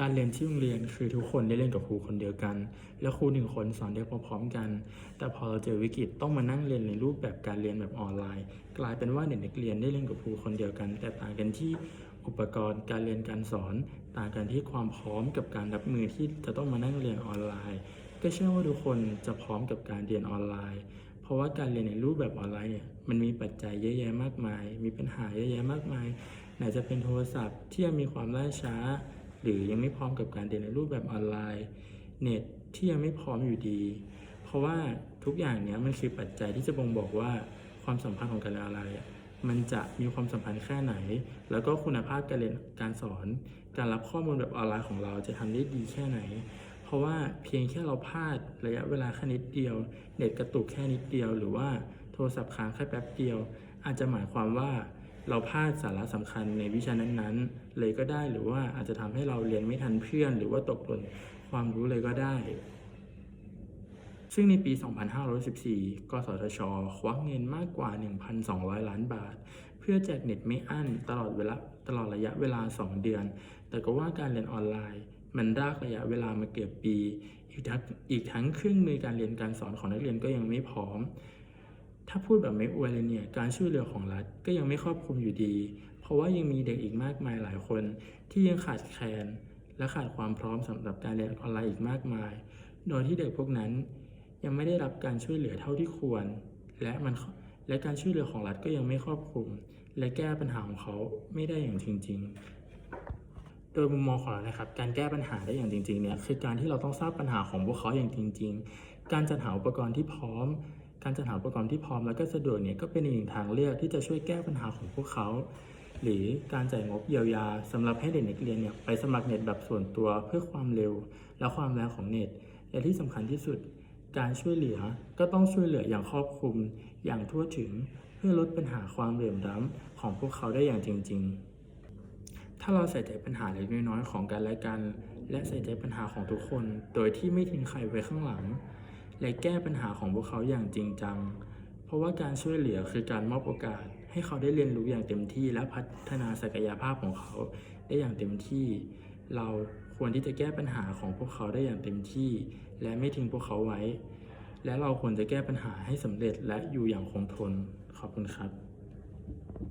การเรียนที่โรงเรียนคือทุกคนได้เรียนกับครูคนเดียวกัน และครูหนึ่งคนสอนได้พร้อมๆกัน แต่พอเราเจอวิกฤตต้องมานั่งเรียนในรูปแบบการเรียนแบบออนไลน์ กลายเป็นว่าเด็กนักเรียนได้เรียนกับครูคนเดียวกัน แต่ต่างกันที่อุปกรณ์การเรียนการสอน ต่างกันที่ความพร้อมกับการรับมือที่จะต้องมานั่งเรียนออนไลน์ ก็เชื่อว่าทุกคนจะพร้อมกับการเรียนออนไลน์ เพราะว่าการเรียนในรูปแบบออนไลน์เนี่ยมันมีปัจจัยเยอะแยะมากมาย มีปัญหาเยอะแยะมากมายไหนจะเป็นโทรศัพท์ที่ยังมีความล่าช้า หรือยังไม่พร้อมกับการเรียนในรูปแบบออนไลน์ เน็ตที่ยังไม่พร้อมอยู่ดี เพราะว่าทุกอย่างเนี้ยมันคือปัจจัยที่จะบ่งบอกว่าความสัมพันธ์ของการเรียนออนไลน์มันจะมีความสัมพันธ์แค่ไหน แล้วก็คุณภาพการเรียนการสอน การรับข้อมูลแบบออนไลน์ของเราจะทำได้ดีแค่ไหน เพราะว่าเพียงแค่เราพลาดระยะเวลาแค่นิดเดียว เน็ตกระตุกแค่นิดเดียว หรือว่าโทรศัพท์ค้างแค่แป๊บเดียว อาจจะหมายความว่า เราพลาดสาระสำคัญในวิชานั้นๆ เลยก็ได้หรือว่าอาจจะทำให้เราเรียนไม่ทันเพื่อน หรือว่าตกหล่นความรู้เลยก็ได้ ซึ่งในปี 2514 กสทช ควักเงินมากกว่า 1,200 ล้านบาท เพื่อแจกเน็ตไม่อั้นตลอดเวลาตลอดระยะเวลา 2 เดือน แต่ก็ว่าการเรียนออนไลน์ มันรากระยะเวลามาเกือบปี อีกทั้งอีกทั้งเครื่องมือการเรียนการสอนของนักเรียนก็ยังไม่พร้อม ถ้าพูดแบบไม่อวยเลยเนี่ยการช่วยเหลือของรัฐก็ยังไม่ครอบคลุมอยู่ดี เพราะว่ายังมีเด็กอีกมากมายหลายคน ที่ยังขาดแคลนและขาดความพร้อมสำหรับการเรียนออนไลน์อีกมากมาย โดยที่เด็กพวกนั้นยังไม่ได้รับการช่วยเหลือเท่าที่ควร และมันและการช่วยเหลือของรัฐก็ยังไม่ครอบคลุม และแก้ปัญหาของเขาไม่ได้อย่างจริง ๆ โดยมุมมองของเรานะครับ การแก้ปัญหาได้อย่างจริงๆเนี่ยคือการที่เราต้องทราบปัญหาของพวกเขาอย่างจริง ๆ การจัดหาอุปกรณ์ที่พร้อม การจัดหาอุปกรณ์ที่พร้อมแล้วก็สะดวกเนี่ยก็เป็นอีกหนึ่งทางเลือกที่จะช่วยแก้ปัญหาของพวกเขา หรือการจ่ายงบเยียวยาสำหรับให้เด็กนักเรียนเนี่ยไปสมัครเน็ตแบบส่วนตัวเพื่อความเร็ว และความแรงของเน็ตและที่สำคัญที่สุด การช่วยเหลือก็ต้องช่วยเหลืออย่างครอบคลุม อย่างทั่วถึงเพื่อลดปัญหาความเหลื่อมล้ำของพวกเขาได้อย่างจริง ๆ ถ้าเราใส่ใจปัญหาเล็กน้อยของกันและกัน และใส่ใจปัญหาของทุกคน โดยที่ไม่ทิ้งใครไว้ข้างหลัง และแก้ปัญหาของพวกเขาอย่างจริงจัง เพราะว่าการช่วยเหลือคือการมอบโอกาส ให้เขาได้เรียนรู้อย่างเต็มที่และพัฒนาศักยภาพของเขาได้อย่างเต็มที่ เราควรที่จะแก้ปัญหาของพวกเขาได้อย่างเต็มที่ และไม่ทิ้งพวกเขาไว้ และเราควรจะแก้ปัญหาให้สำเร็จและอยู่อย่างคงทน ขอบคุณครับ